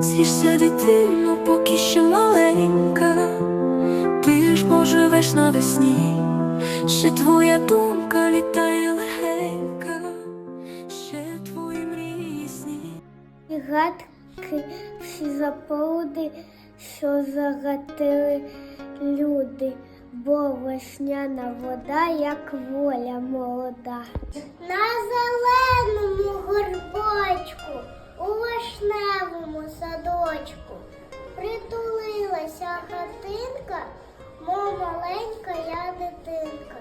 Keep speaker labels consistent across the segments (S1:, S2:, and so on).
S1: З'їжся дитину, поки ще маленька, ти ж поживеш навесні, ще твоя думка літає легенька, ще твої мрії сні.
S2: І гадки всі заполуди, що загатили люди, бо весняна вода, як воля молода. На садочку притулилася хатинка, мов маленька я дитинка.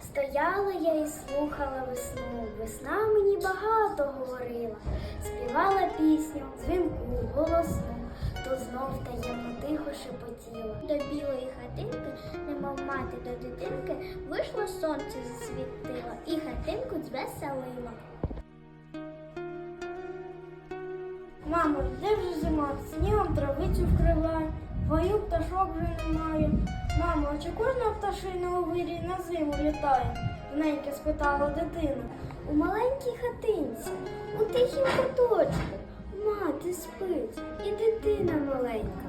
S2: Стояла я і слухала весну. Весна мені багато говорила, співала пісню, дзвінку, голосну, то знов таємно тихо шепотіла. До білої хатинки, немов мати до дитинки, вийшло сонце засвітило і хатинку звеселило.
S3: Мамо, де вже зима? Снігом травицю вкриває, твою пташок вже немає. Мамо, а чи кожна пташина у вирі на зиму літає? Ненька спитала дитина.
S2: У маленькій хатинці, у тихім куточку, мати спить і дитина маленька.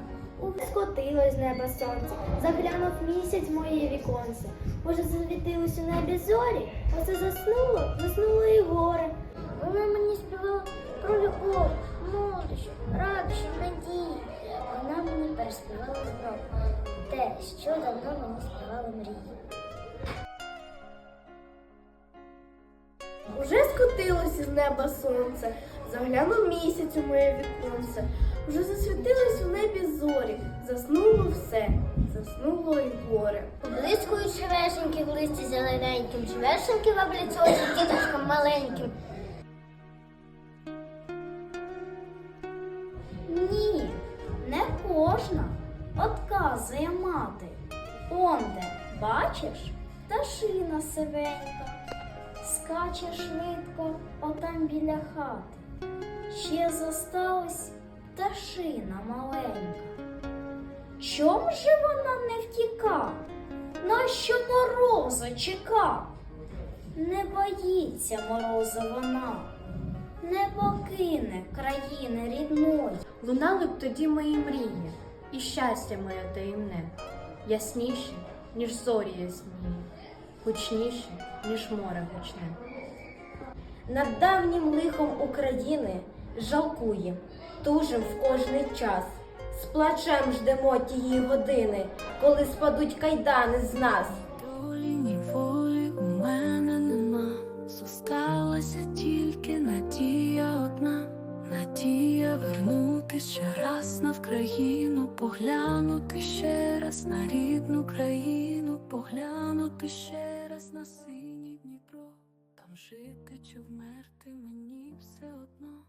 S2: Скотилось з неба сонце, заглянув місяць в моє віконце. Може, засвітилось у небі зорі, оце заснуло, заснуло і горе. Вона мені співала про любов, молодощі, радощі, надії. Вона мені переспівала знов те, що давно мені співали мрії.
S3: Уже скотилось із неба сонце, заглянув місяць у моє віконце. Уже засвітилось у небі зорі, заснуло все, заснуло й горе.
S2: Блискують шевешеньки в листі зелененьким, шевешеньки в обліцочі діточкам маленьким.
S4: Не кожна, отказує мати. Онде, бачиш, пташина сивенька, скаче швидко отам біля хати. Ще зосталась пташина маленька. Чом же вона не втіка? Нащо морозу чека? Не боїться морозу вона, не покине країни рідної.
S5: Лунали б тоді мої мрії, і щастя моє таємне, ясніші, ніж зорі ясні, гучніші, ніж море гучне.
S3: Над давнім лихом України жалкуєм, тужим в кожний час. З плачем ждемо тієї години, коли спадуть кайдани з нас.
S1: Вернути ще раз на Вкраїну, поглянути ще раз на рідну країну, поглянути ще раз на синій Дніпро, там жити чи вмерти мені все одно.